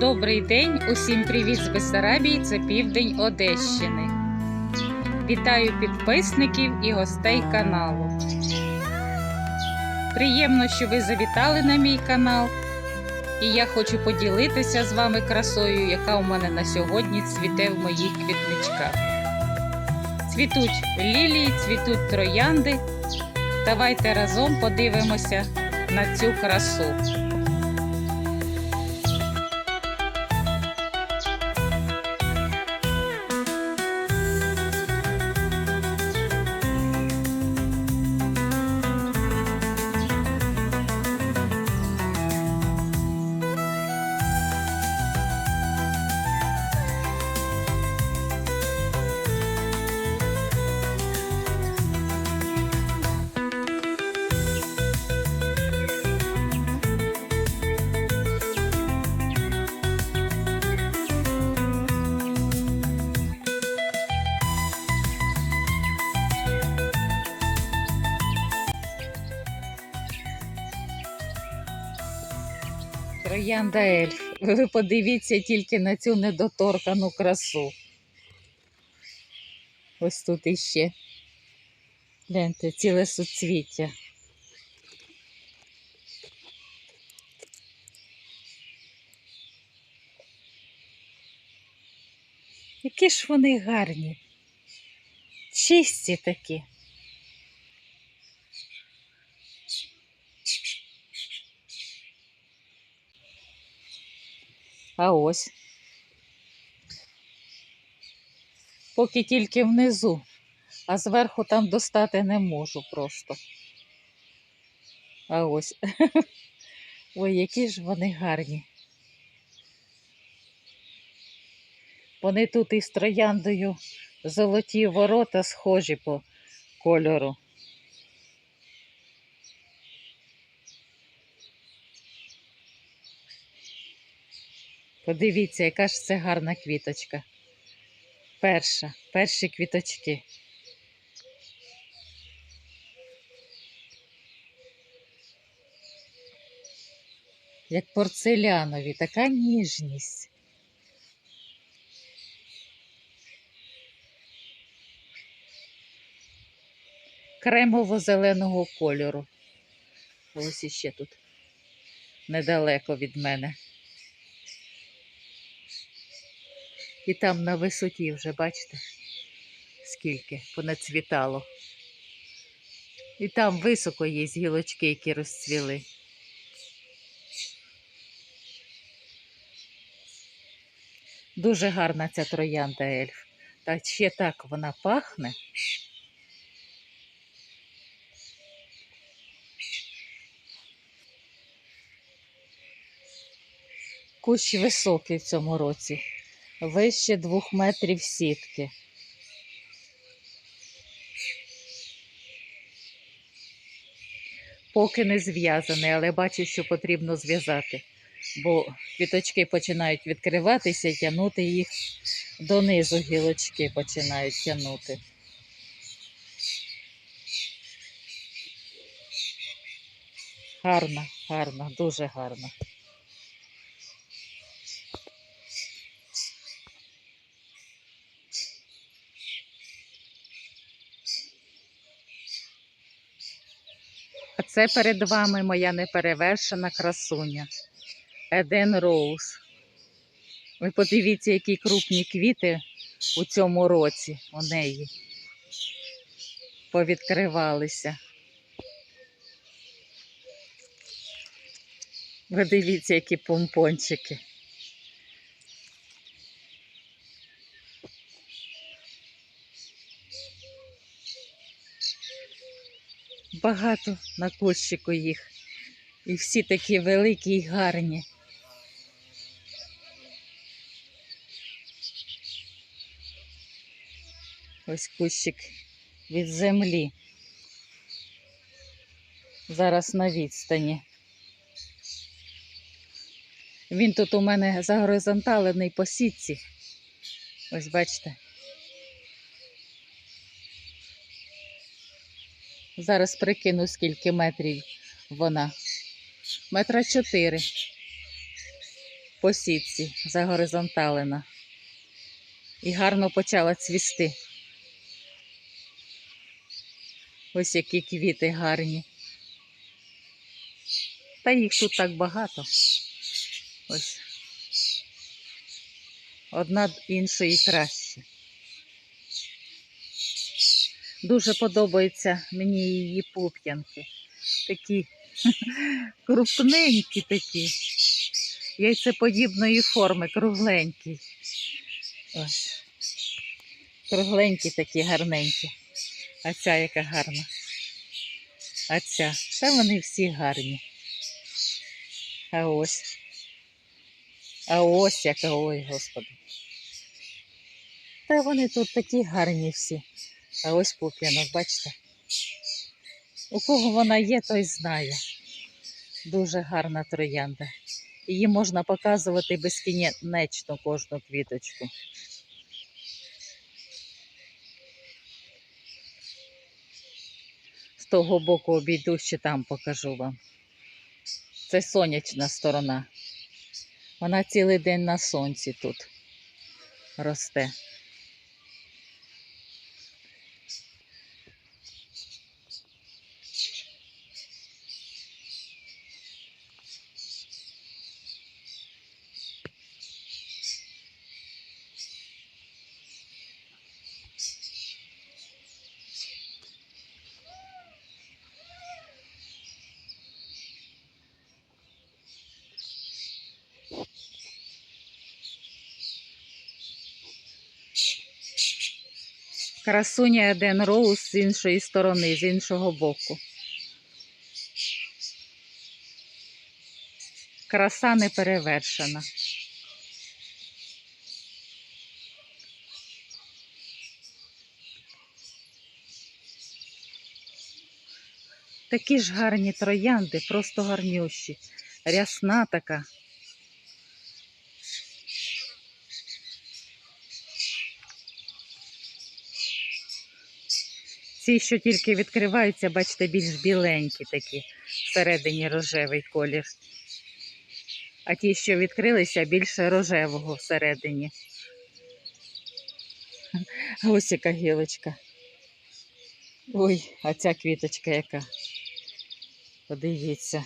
Добрий день, усім привіт з Бессарабії, це південь Одещини. Вітаю підписників і гостей каналу. Приємно, що ви завітали на мій канал. І я хочу поділитися з вами красою, яка у мене на сьогодні цвіте в моїх квітничках. Цвітуть лілії, цвітуть троянди. Давайте разом подивимося на цю красу. Троянда ельф. Ви подивіться тільки на цю недоторкану красу. Ось тут іще. Гляньте, ціле суцвіття. Які ж вони гарні. Чисті такі. А ось. Поки тільки внизу, а зверху там достати не можу просто. А ось. Ой, які ж вони гарні. Вони тут із трояндою золоті ворота схожі по кольору. Подивіться, яка ж це гарна квіточка. Перша, перші квіточки. Як порцелянові, така ніжність. Кремово-зеленого кольору. Ось іще тут недалеко від мене. І там на висоті вже, бачите, скільки понацвітало. І там високо є гілочки, які розцвіли. Дуже гарна ця троянда ельф. Та ще так вона пахне. Кущ високий в цьому році вище двох метрів сітки. Поки не зв'язаний, але бачу, що потрібно зв'язати, бо квіточки починають відкриватися і тягнути їх донизу гілочки починають тягнути. Гарна, гарна, дуже гарна. Це перед вами моя неперевершена красуня. Еден Роуз. Ви подивіться, які крупні квіти у цьому році у неї повідкривалися. Ви дивіться, які помпончики. Багато на кущику їх. І всі такі великі і гарні. Ось кущик від землі. Зараз на відстані. Він тут у мене загоризонталений по сітці. Ось бачите. Зараз прикину, скільки метрів вона. Метра чотири. по сітці загоризонталена. І гарно почала цвісти. Ось які квіти гарні. Та їх тут так багато. Ось. Одна іншої краще. Дуже подобаються мені її пуп'янки. Такі крупненькі такі. Яйцеподібної форми, кругленькі. Ось. Кругленькі такі гарненькі. А ця яка гарна. А ця. Та вони всі гарні. А ось. А ось яка, ой, господи. Та вони тут такі гарні всі. А ось пуп'янок, бачите? У кого вона є, той знає. Дуже гарна троянда. Її можна показувати безкінечно кожну квіточку. З того боку обійду, ще там покажу вам. Це сонячна сторона. Вона цілий день на сонці тут росте. Красуня Еден Роуз з іншої сторони, з іншого боку. Краса не перевершена. Такі ж гарні троянди, просто гарнющі. Рясна така. Ці, що тільки відкриваються, бачите, більш біленькі такі, всередині рожевий колір. А ті, що відкрилися, більше рожевого всередині. Ось яка гілочка. Ой, а ця квіточка яка. Подивіться.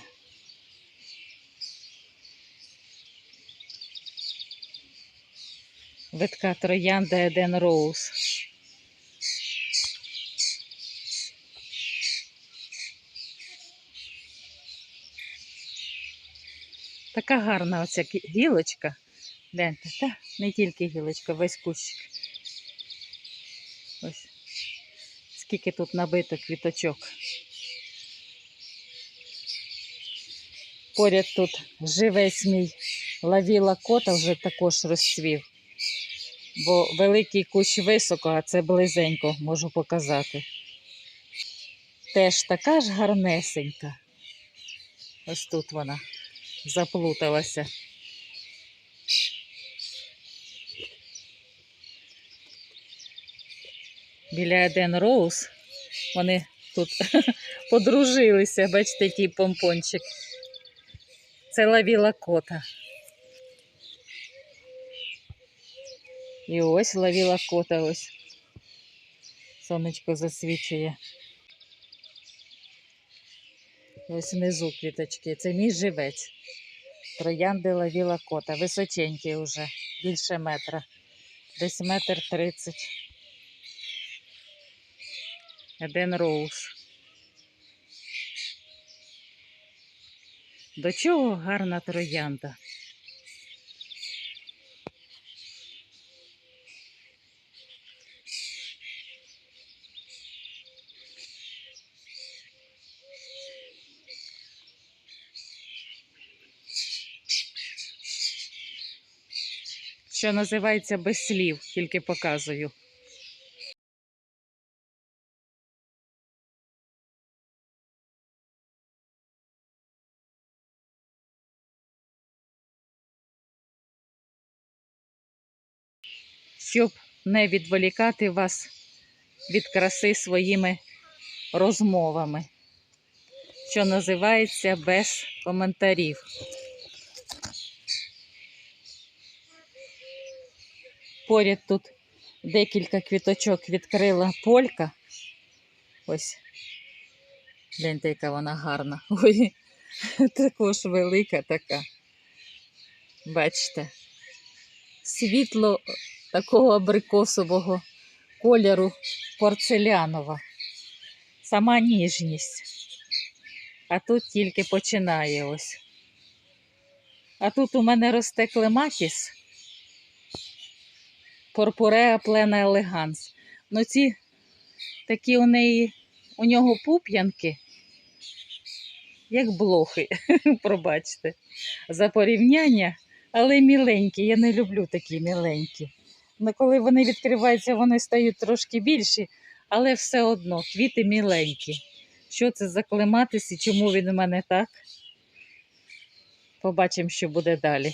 Витка троянда Еден Роуз. Така гарна оця гілочка. Гляньте, та не тільки гілочка, весь кущик. Ось. Скільки тут набито квіточок. Поряд тут живець мій лавіла кота вже також розцвів. Бо великий кущ високо, а це близенько можу показати. Теж така ж гарнесенька. Ось тут вона заплуталася. Біля Еден Роуз вони тут подружилися, бачите, який помпончик. Це лавіла кота. І ось лавіла кота ось. Сонечко засвічує. Ось внизу квіточки. Це мій живець. Троянди лавіла кота. Височенький вже, більше метра. Десь метр тридцять. Еден Роуз. До чого гарна троянда? Що називається без слів, тільки показую. Щоб не відволікати вас від краси своїми розмовами, що називається без коментарів. Поряд тут декілька квіточок відкрила полька. Ось. Гляньте, яка вона гарна. Ой, також велика така. Бачите, світло такого абрикосового кольору порцелянова. Сама ніжність. А тут тільки починає ось. А тут у мене росте клематіс. Порпуреа плена елеганс. Ну ці такі у неї, у нього пуп'янки, як блохи, пробачте, за порівняння, але міленькі. Я не люблю такі міленькі. Ну, коли вони відкриваються, вони стають трошки більші, але все одно квіти міленькі. Що це за клематис і чому він у мене так? Побачимо, що буде далі.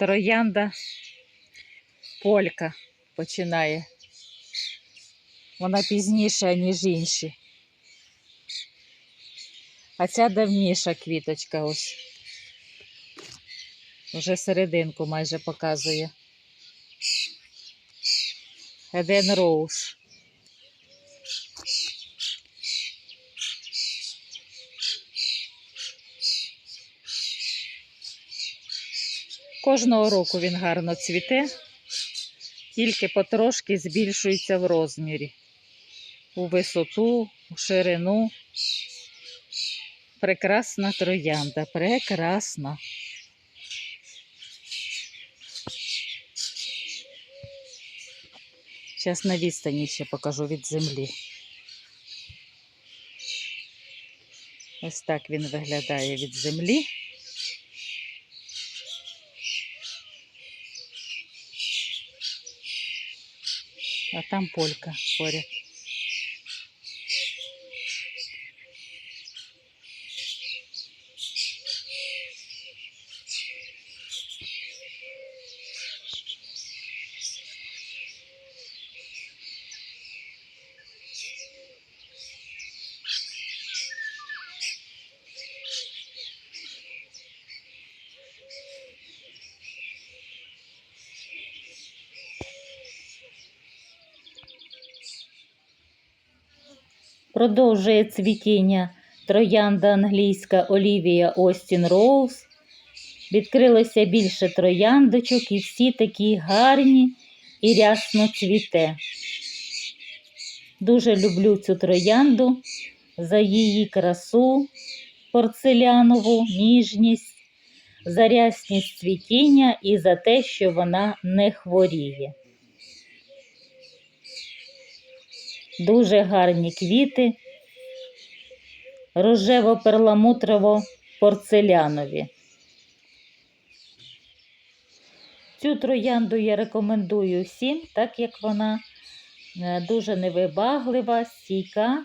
Троянда полька починає. Вона пізніша, ніж інші. А ця давніша квіточка ось. Вже серединку майже показує. Еден Роуз. Кожного року він гарно цвіте, тільки потрошки збільшується в розмірі. У висоту, у ширину. Прекрасна троянда, прекрасна. Зараз на відстані ще покажу від землі. Ось так він виглядає від землі. А там полька поряд. Продовжує цвітіння троянда англійська Олівія Остін Роуз. Відкрилося більше трояндочок і всі такі гарні і рясно цвіте. Дуже люблю цю троянду за її красу порцелянову, ніжність, за рясність цвітіння і за те, що вона не хворіє. Дуже гарні квіти, рожево-перламутрово-порцелянові. Цю троянду я рекомендую всім, так як вона е, дуже невибаглива, стійка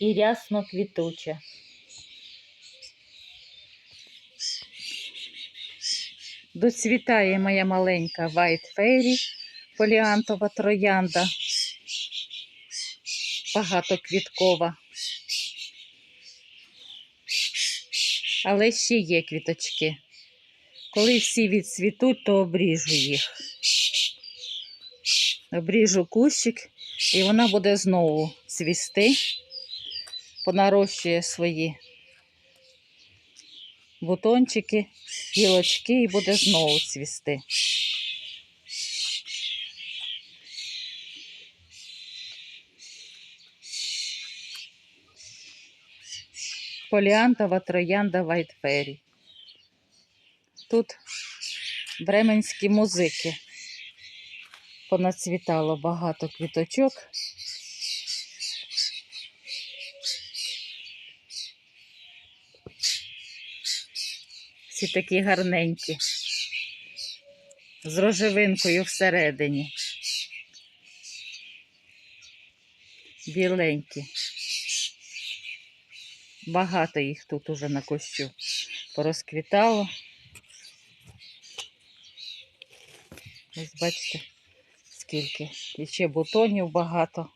і рясно квітуча. Доцвітає моя маленька White Fairy, поліантова троянда багатоквіткова. Але ще є квіточки. Коли всі відцвітуть, то обріжу їх. Обріжу кущик, і вона буде знову цвісти, понарощує свої бутончики, гілочки і буде знову цвісти. Поліантова троянда Вайтфері. Тут бременські музики. Понацвітало багато квіточок. Всі такі гарненькі. З рожевинкою всередині. Біленькі. Багато їх тут уже на кощу порозквітало. Ось бачите, скільки. І ще бутонів багато.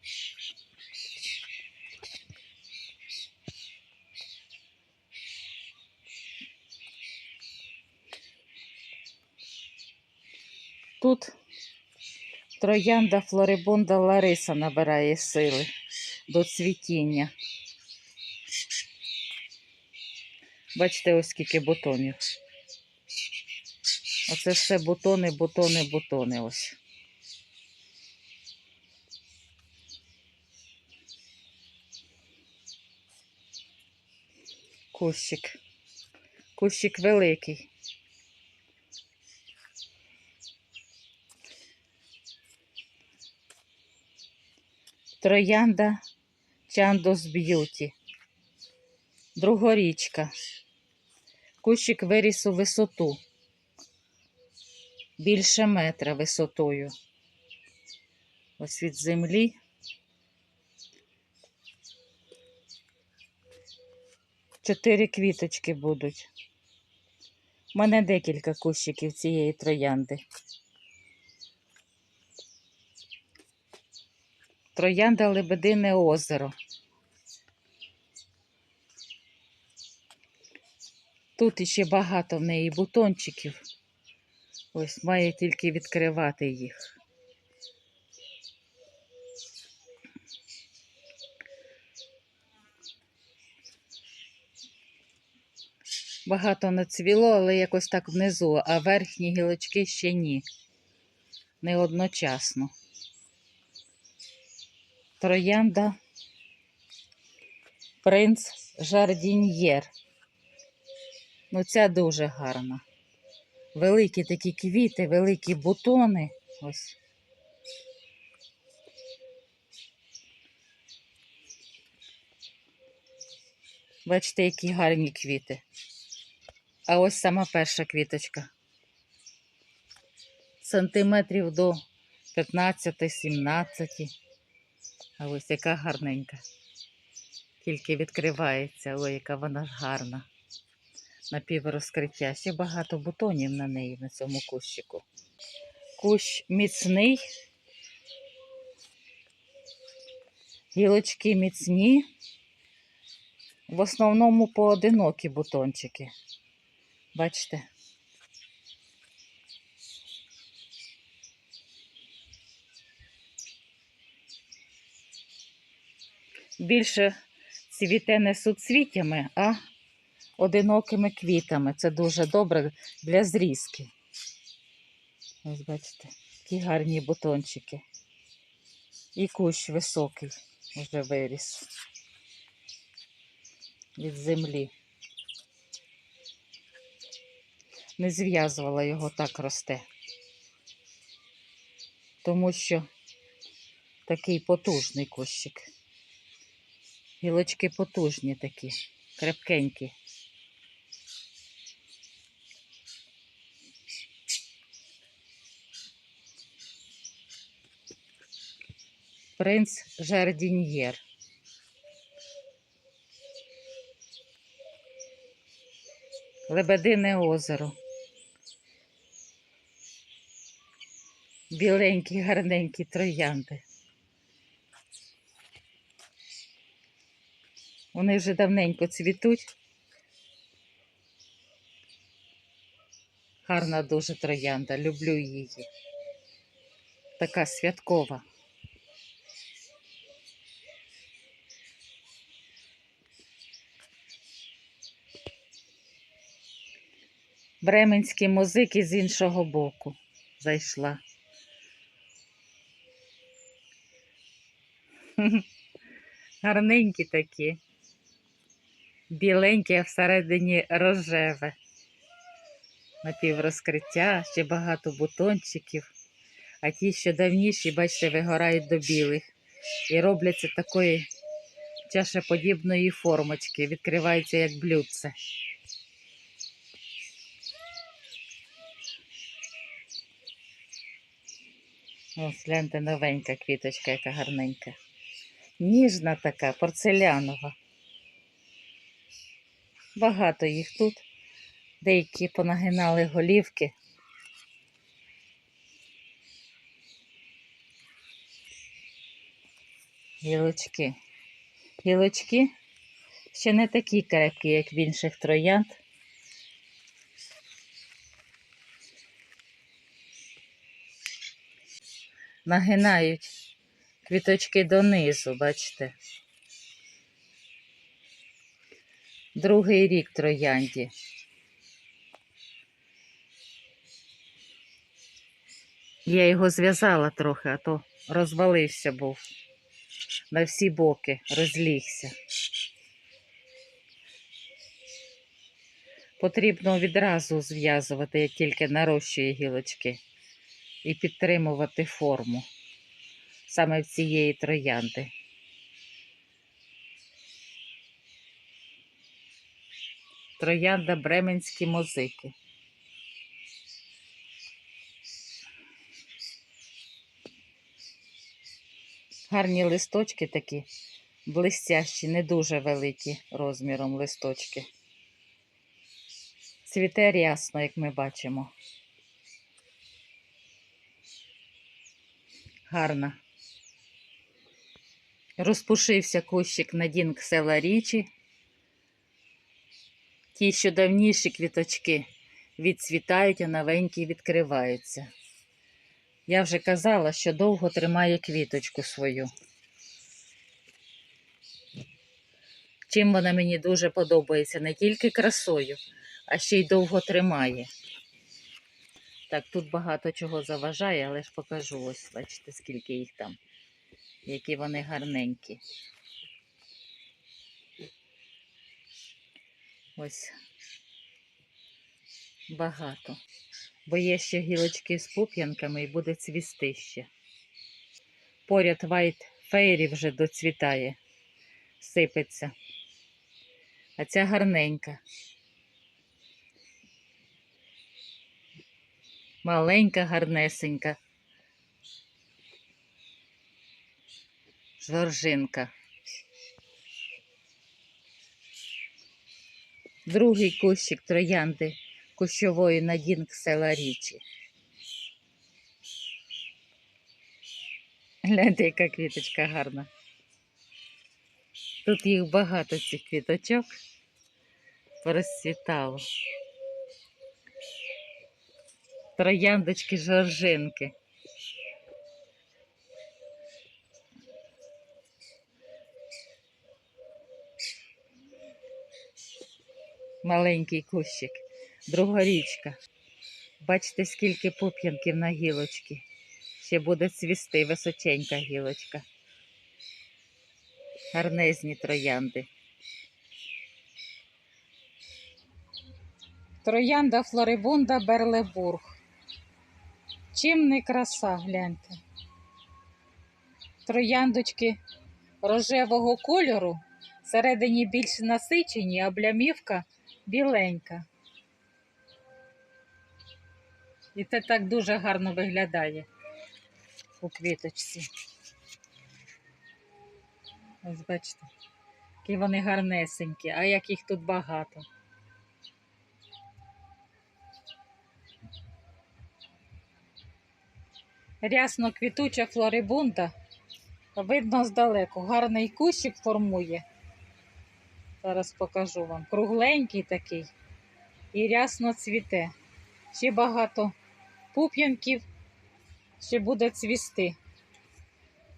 Тут троянда флорибонда Лариса набирає сили до цвітіння. Бачите, ось скільки бутонів. Оце все бутони, бутони, бутони ось. Кущик. Кущик великий. Троянда Чандос Б'юті. Другорічка. Кущик виріс у висоту. Більше метра висотою. Ось від землі. Чотири квіточки будуть. У мене декілька кущиків цієї троянди. Троянда Лебедине озеро. Тут іще багато в неї бутончиків. Ось має тільки відкривати їх. Багато нацвіло, але якось так внизу, а верхні гілочки ще ні. Не одночасно. Троянда Принц Жардін'єр. Ну, ця дуже гарна. Великі такі квіти, великі бутони. Ось. Бачите, які гарні квіти. А ось сама перша квіточка. Сантиметрів до 15-17. А ось яка гарненька. Тільки відкривається. Ой, яка вона гарна. Напіврозкриття. Ще багато бутонів на неї на цьому кущику. Кущ міцний. Гілочки міцні. В основному поодинокі бутончики. Бачите? Більше цвіте не суцвіттями, а одинокими квітами. Це дуже добре для зрізки. Ось бачите, які гарні бутончики. І кущ високий вже виріс від землі. Не зв'язувала його так росте. Тому що такий потужний кущик. Гілочки потужні такі, крепкенькі. Принц Жардін'єр. Лебедине озеро. Біленькі, гарненькі троянди. Вони вже давненько цвітуть. Гарна дуже троянда, люблю її. Така святкова. Бременські музики з іншого боку зайшла. Гарненькі такі. Біленькі, а всередині рожеве. Напіврозкриття, ще багато бутончиків. А ті, що давніші, бачите, вигорають до білих. І робляться такої чашеподібної формочки. Відкриваються як блюдце. Ось гляньте, новенька квіточка, яка гарненька. Ніжна така, порцелянова. Багато їх тут. Деякі понагинали голівки. Гілочки. Гілочки ще не такі крепкі, як в інших троянд. Нагинають квіточки донизу, бачите. Другий рік троянді. Я його зв'язала трохи, а то розвалився був. На всі боки розлігся. Потрібно відразу зв'язувати, як тільки нарощує гілочки, і підтримувати форму саме в цієї троянди. Троянда Бременські музики. Гарні листочки такі, блистящі, не дуже великі розміром листочки. Цвіте рясно, як ми бачимо. Гарна. Розпушився кущик на дінк села Річі. Ті, що давніші квіточки відцвітають, а новенькі відкриваються. Я вже казала, що довго тримає квіточку свою. Чим вона мені дуже подобається, не тільки красою, а ще й довго тримає. Так, тут багато чого заважає, але ж покажу ось, бачите, скільки їх там, які вони гарненькі. Ось багато. Бо є ще гілочки з пуп'янками і буде цвісти ще. Поряд White Fairy вже доцвітає, сипеться. А ця гарненька. Маленька, гарнесенька. Жоржинка. Другий кущик троянди кущової на дінк села Річі. Гляньте, яка квіточка гарна. Тут їх багато цих квіточок порозцвітало. Трояндочки жоржинки. Маленький кущик, другорічка. Бачите, скільки пуп'янків на гілочці. Ще буде цвісти височенька гілочка. Гарнезні троянди. Троянда Флорибунда Берлебург. Чим не краса, гляньте. Трояндочки рожевого кольору, всередині більш насичені, а блямівка біленька. І це так дуже гарно виглядає у квіточці. Ось бачите, які вони гарнесенькі, а як їх тут багато. Рясно квітуча флорибунда. Видно здалеку. Гарний кущик формує. Зараз покажу вам. Кругленький такий і рясно цвіте. Ще багато пуп'янків, ще буде цвісти.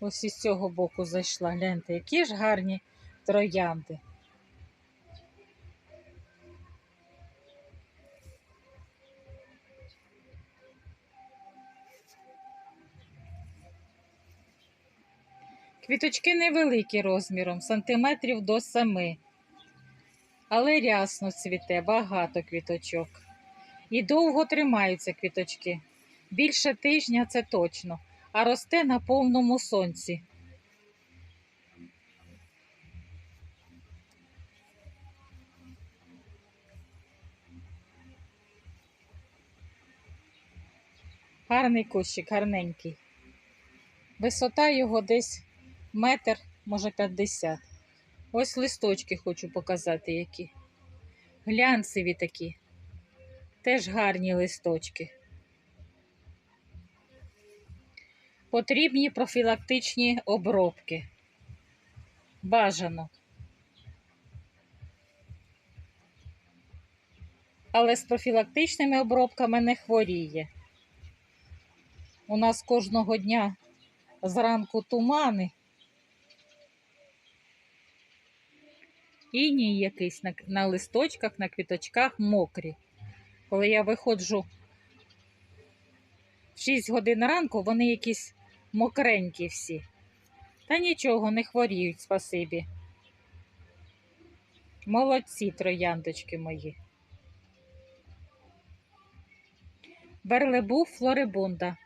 Ось із цього боку зайшла. Гляньте, які ж гарні троянди. Квіточки невеликі розміром, сантиметрів до семи. Але рясно цвіте, багато квіточок. І довго тримаються квіточки. Більше тижня це точно, а росте на повному сонці. Гарний кущик, гарненький. Висота його десь метр, може 50. Ось листочки хочу показати, які. Глянцеві такі. Теж гарні листочки. Потрібні профілактичні обробки. Бажано. Але з профілактичними обробками не хворіє. У нас кожного дня зранку тумани. Іній якийсь на, на листочках, на квіточках мокрі. Коли я виходжу в 6 годин ранку, вони якісь мокренькі всі. Та нічого, не хворіють, спасибі. Молодці трояндочки мої. Берлебу флорибунда.